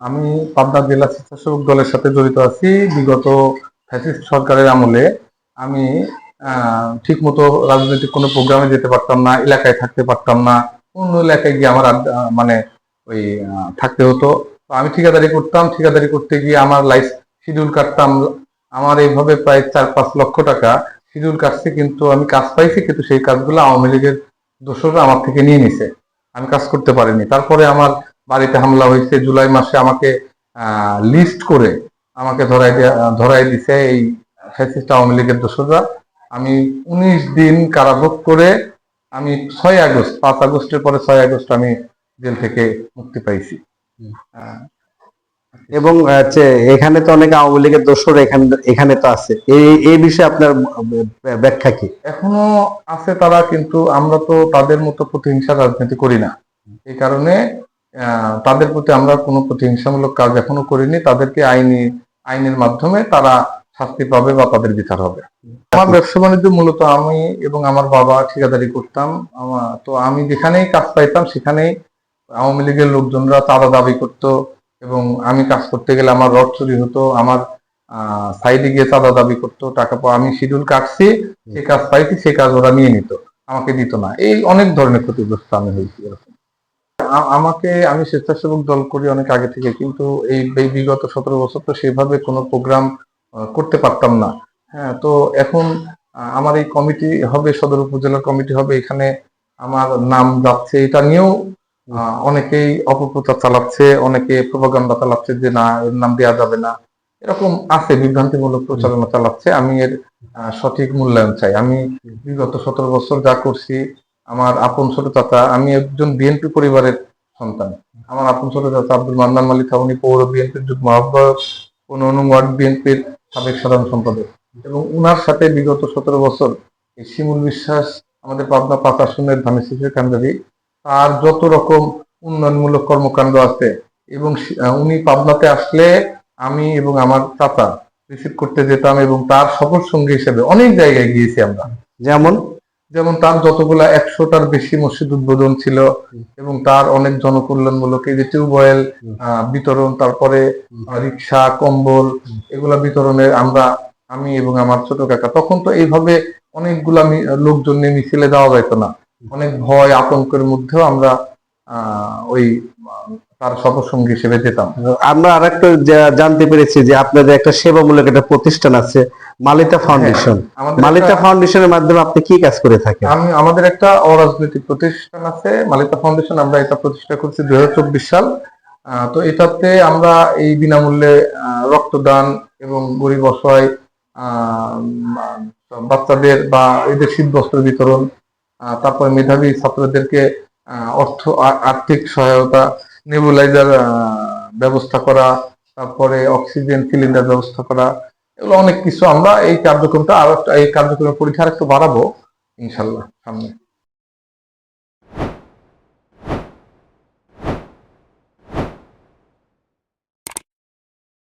আমি পাবনা জেলা স্বেচ্ছাসেবক দলের সাথে জড়িত আছি। বিগত ফ্যাসিস্ট সরকারের আমলে আমি ঠিক মতো রাজনৈতিক কোনো প্রোগ্রামে যেতে পারতাম না, এলাকায় থাকতে পারতাম না, অন্য এলাকায় গিয়ে আমার মানে ওই থাকতে হতো। আমি ঠিকাদারি করতাম, ঠিকাদারি করতে গিয়ে আমার লাইফ শিডিউল কাটতাম। আমার এইভাবে প্রায় চার পাঁচ লক্ষ টাকা শিডিউল কাটছে, কিন্তু আমি কাজ পাইছি, কিন্তু সেই কাজগুলো আওয়ামী লীগের দোষরা আমার থেকে নিয়ে নিছে। আমি কাজ করতে পারিনি। তারপরে আমার বাড়িতে হামলা হয়েছে জুলাই মাসে আমাকে লিস্ট করে আমাকে ধরাই দেয়া- ধরাই দিছে এই ফ্যাসিস্ট আওয়ামী লীগের দোষরা আমি উনিশ দিন কারাভোগ করে আমি ছয় আগস্ট পাঁচ আগস্টের পরে ছয় আগস্ট আমি জেল থেকে মুক্তি পাইছি। এবং হচ্ছে এখানে তো অনেক আওয়ামী লীগের দোষর এখানে এখানে তো আছে। এই এই বিষয়ে আপনার ব্যাখ্যা কি? এখনও আছে তারা কিন্তু আমরা তো তাদের মতো প্রতিহিংসা রাজনীতি করি না। এই কারণে তাদের প্রতি আমরা কোনো প্রতিহিংসামূলক কাজ এখনও করিনি। তাদেরকে আইনি, আইনের মাধ্যমে তারা শাস্তি পাবে বা তাদের বিচার হবে। আমার ব্যবসা বাণিজ্য মূলত আমি এবং আমার বাবা ঠিকাদারি করতাম। তো আমি যেখানেই কাজ পাইতাম, সেখানেই আওয়ামী লীগের লোকজনরা তারা দাবি করতো এবং আমি কাজ করতে গেলে আমার রড চুরি হতো, আমার সাইডে গিয়ে চাঁদা দাবি করতো, টাকা পাওয়া আমি শিডিউল কাটছি সে কাজ পাইছি, সে কাজ ওরা নিয়ে নিত, আমাকে দিত না। এই অনেক ধরনের ক্ষতিগ্রস্ত আমি হয়েছি এরকম। আমাকে আমি স্বেচ্ছাসেবক দল করি অনেক আগে থেকে, কিন্তু এই বিগত সতেরো বছর তো সেভাবে কোনো প্রোগ্রাম করতে পারতাম না। হ্যাঁ তো এখন আমার এই কমিটি হবে, সদর উপজেলা কমিটি হবে, এখানে আমার নাম যাচ্ছে, এটা নিয়েও অনেকেই অপপ্রচার চালাচ্ছে, অনেকে প্রভাকাণ্ডা চালাচ্ছে যে না, এর নাম দেওয়া যাবে না। এরকম আছে, বিভ্রান্তিমূলক প্রচারণা চালাচ্ছে, আমি এর সঠিক মূল্যায়ন চাই। আমি বিগত সতেরো বছর যা করছি আমার আপন ছোট চাচা, আমি একজন বিএনপি পরিবারের সন্তান। আমার আপন ছোট চাচা আব্দুল মান্নান মালিক, উনি পৌর বিএনপির যুগ্ম আহ্বায়ক পনেরো ওয়ার্ড বিএনপির সাবেক সাধারণ সম্পাদক। এবং উনার সাথে বিগত সতেরো বছর এই শিমুল বিশ্বাস, আমাদের পাবনা পাঁচ আসনের ধানের শীষের কান্দারি তার যত রকম উন্নয়নমূলক কর্মকাণ্ড আছে, এবং উনি পাবনাতে আসলে আমি এবং আমার চাচা রিসিভ করতে যেতাম এবং তার সফর সঙ্গী হিসেবে অনেক জায়গায় গিয়েছি আমরা। যেমন? যেমন তার যতগুলা একশোটার বেশি মসজিদ উদ্বোধন ছিল এবং তার অনেক জনকল্যাণমূলক এই যে টিউবওয়েল বিতরণ তারপরে রিক্সা কম্বল এগুলা বিতরণের আমরা আমি এবং আমার ছোট কাকা তখন তো এইভাবে অনেকগুলা লোকজন নিয়ে মিছিলে যাওয়া যাইতো না। অনেক ভয় আতঙ্কের মধ্যেও আমরা ওই তার সফরসঙ্গী হিসেবে যেতাম। আমরা আর একটা জানতে পেরেছি যে আপনাদের একটা সেবামূলক একটা প্রতিষ্ঠান আছে মালিতা ফাউন্ডেশন। মালিতা ফাউন্ডেশনের মাধ্যমে আপনি কি কাজ করে থাকেন? আমি আমাদের একটা অরাজনৈতিক প্রতিষ্ঠান আছে মালিতা ফাউন্ডেশন আমরা এটা প্রতিষ্ঠা করছি দুই হাজার চব্বিশ সাল। তো এটাতে আমরা এই বিনামূল্যে রক্তদান এবং গরিব অসহায় আহ, বাচ্চাদের বা এদের শীত বস্ত্র বিতরণ তারপরে মেধাবী ছাত্রদেরকে অর্থ আর্থিক সহায়তা নেবুলাইজার ব্যবস্থা করা, তারপরে অক্সিজেন সিলিন্ডার ব্যবস্থা করা, এগুলো অনেক কিছু আমরা এই কার্যক্রমটা আরও এই কার্যক্রমের পরীক্ষা একটু বাড়াবো, ইনশাল্লাহ, সামনে।